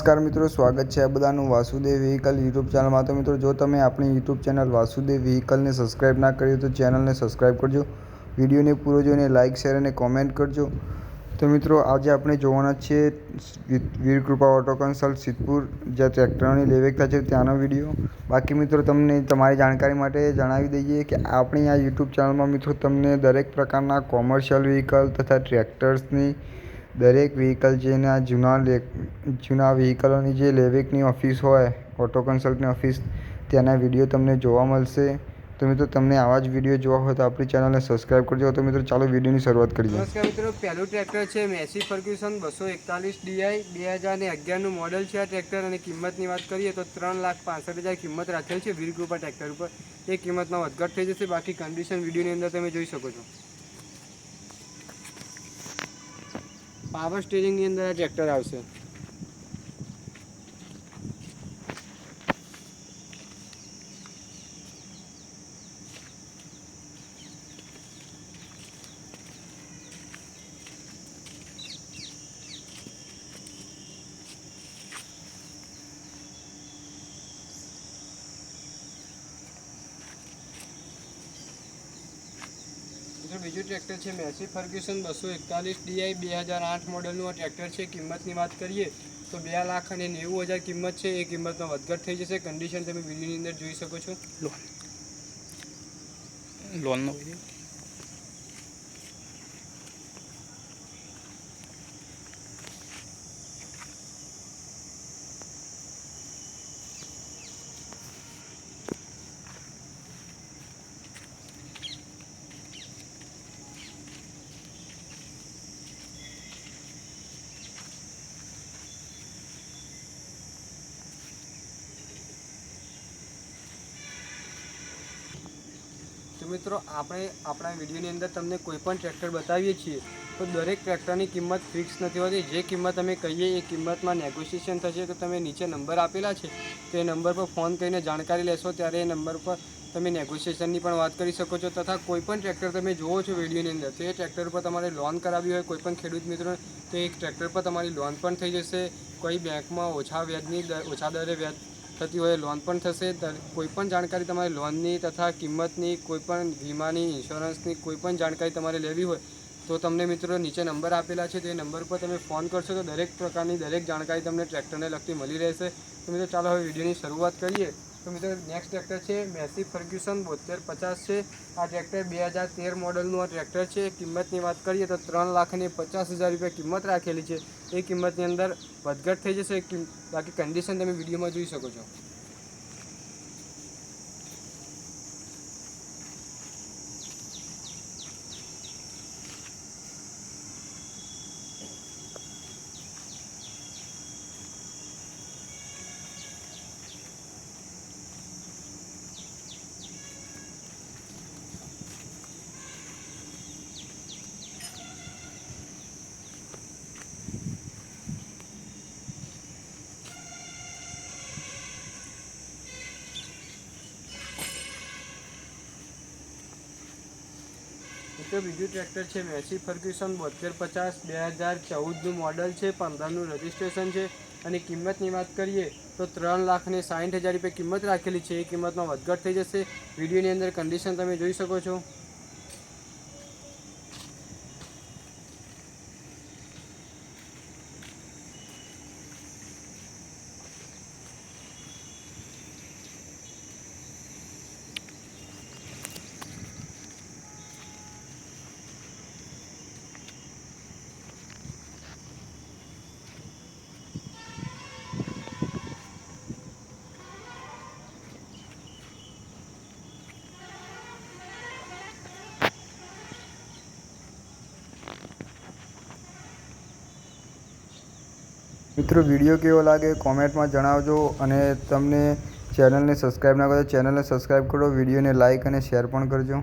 નમસ્કાર મિત્રો, સ્વાગત છે આ બધાનું વાસુદેવ વ્હીકલ યુટ્યુબ ચેનલમાં. તો મિત્રો, જો તમે આપણી યુટ્યુબ ચેનલ વાસુદેવ વ્હીકલને સબસ્ક્રાઈબ ના કરી તો ચેનલને સબસ્ક્રાઈબ કરજો. વિડીયોને પૂરો જોઈને લાઇક શેર અને કોમેન્ટ કરજો. તો મિત્રો, આજે આપણે જોવાના છીએ વીરકૃપા ઓટો કન્સલ્ટ સિદ્ધપુર, જ્યાં ટ્રેક્ટરોની લેવેક થાય છે. ત્યાંનો વીડિયો. બાકી મિત્રો, તમને તમારી જાણકારી માટે જણાવી દઈએ કે આપણી આ યુટ્યુબ ચેનલમાં મિત્રો, તમને દરેક પ્રકારના કોમર્શિયલ વ્હીકલ તથા ટ્રેક્ટર્સની દરેક વ્હીકલ જેના જૂના લે, જૂના વ્હીકલોની જે લેવેકની ઓફિસ હોય ઓટો કન્સલ્ટની ઓફિસ ત્યાંના વીડિયો તમને જોવા મળશે. તો મિત્રો, તમને આવા જ વીડિયો જોવા હોય તો આપણી ચેનલને સબસ્ક્રાઇબ કરજો. તો મિત્રો, ચાલો વિડીયોની શરૂઆત કરીએ. નમસ્કાર મિત્રો, પહેલું ટ્રેક્ટર છે મેસી ફર્ગ્યુસન બસો એકતાલીસ ડીઆઈ બે હજાર ને અગિયારનું મોડલ છે આ ટ્રેક્ટર અને કિંમતની વાત કરીએ તો ત્રણ લાખ પાસઠ હજાર કિંમત રાખેલ છે વીરકૃપા ટ્રેક્ટર ઉપર. એ કિંમતમાં વધઘટ થઈ જશે. બાકી કન્ડિશન વિડીયોની અંદર તમે જોઈ શકો છો. પાવર સ્ટીરિંગની અંદર આ ટ્રેક્ટર આવશે. મિત્રો બીજું ટ્રેક્ટર છે, મેસી ફર્ગ્યુસન બસો એકતાલીસ ડીઆઈ બે હજાર આઠ મોડલનું આ ટ્રેક્ટર છે. કિંમતની વાત કરીએ તો બે લાખ અને નેવું હજાર કિંમત છે. એ કિંમતમાં વધઘટ થઈ જશે. કન્ડિશન તમે વિડીયોની અંદર જોઈ શકો છો. લોન લોનનો મિત્રો, આપણે આપણા વિડીયોની અંદર તમને કોઈ પણ ટ્રેક્ટર બતાવીએ છીએ, તો દરેક ટ્રેક્ટરની કિંમત ફિક્સ નથી હોતી. જે કિંમત અમે કહીએ, એ કિંમતમાં નેગોશિએશન થશે. તો તમે નીચે નંબર આપેલા છે, તો નંબર પર ફોન કરીને જાણકારી લેશો. ત્યારે એ નંબર પર તમે નેગોશિએશનની પણ વાત કરી શકો છો. તથા કોઈ પણ ટ્રેક્ટર તમે જુઓ છો વિડીયોની અંદર, તો એ ટ્રેક્ટર પર તમારે લોન કરાવી હોય, કોઈ પણ ખેડૂત મિત્રો તો એ ટ્રેક્ટર પર તમારી લોન પણ થઈ જશે. કોઈ બેંકમાં ઓછા વ્યાજની ઓછા દરે વ્યાજ થતી હોય લોન પણ થશે. દર- કોઈ પણ જાણકારી તમારે લોનની તથા કિંમતની કોઈ પણ વીમાની ઇન્સ્યોરન્સની કોઈ પણ જાણકારી તમારે લેવી હોય, તો તમને મિત્રો નીચે નંબર આપેલા છે. તે નંબર પર તમે ફોન કરશો તો દરેક પ્રકારની દરેક જાણકારી તમને ટ્રેક્ટરને લગતી મળી રહેશે. તો મિત્રો ચાલો હવે વિડીયોની શરૂઆત કરીએ. તો મિત્રો નેક્સ્ટ ટ્રેક્ટર છે મેસી ફર્ગ્યુસન બોતેર પચાસ છે. આ ટ્રેક્ટર બે હજાર તેર મોડલનું આ ટ્રેક્ટર છે. કિંમતની વાત કરીએ તો ત્રણ લાખની પચાસ હજાર રૂપિયા કિંમત રાખેલી છે. એ કિંમતની અંદર વધઘટ થઈ જશે. બાકી કન્ડિશન તમે વિડીયોમાં જોઈ શકો છો. મિત્રો બીજું ટ્રેક્ટર છે મેસી ફર્ગ્યુસન બોતેર પચાસ, બે હજાર ચૌદનું મોડલ છે, પંદરનું રજિસ્ટ્રેશન છે. અને કિંમતની વાત કરીએ તો ત્રણ લાખ ને સાઠ હજાર રૂપિયા કિંમત રાખેલી છે. એ કિંમતમાં વધઘટ થઈ જશે. વિડીયોની અંદર કન્ડિશન તમે જોઈ શકો છો. મિત્રો, વીડિયો કેવો લાગે કોમેન્ટમાં જણાવજો અને તમને ચેનલને સબસ્ક્રાઈબ ના કરો ચેનલને સબસ્ક્રાઇબ કરો, વિડીયોને લાઇક અને શેર પણ કરજો.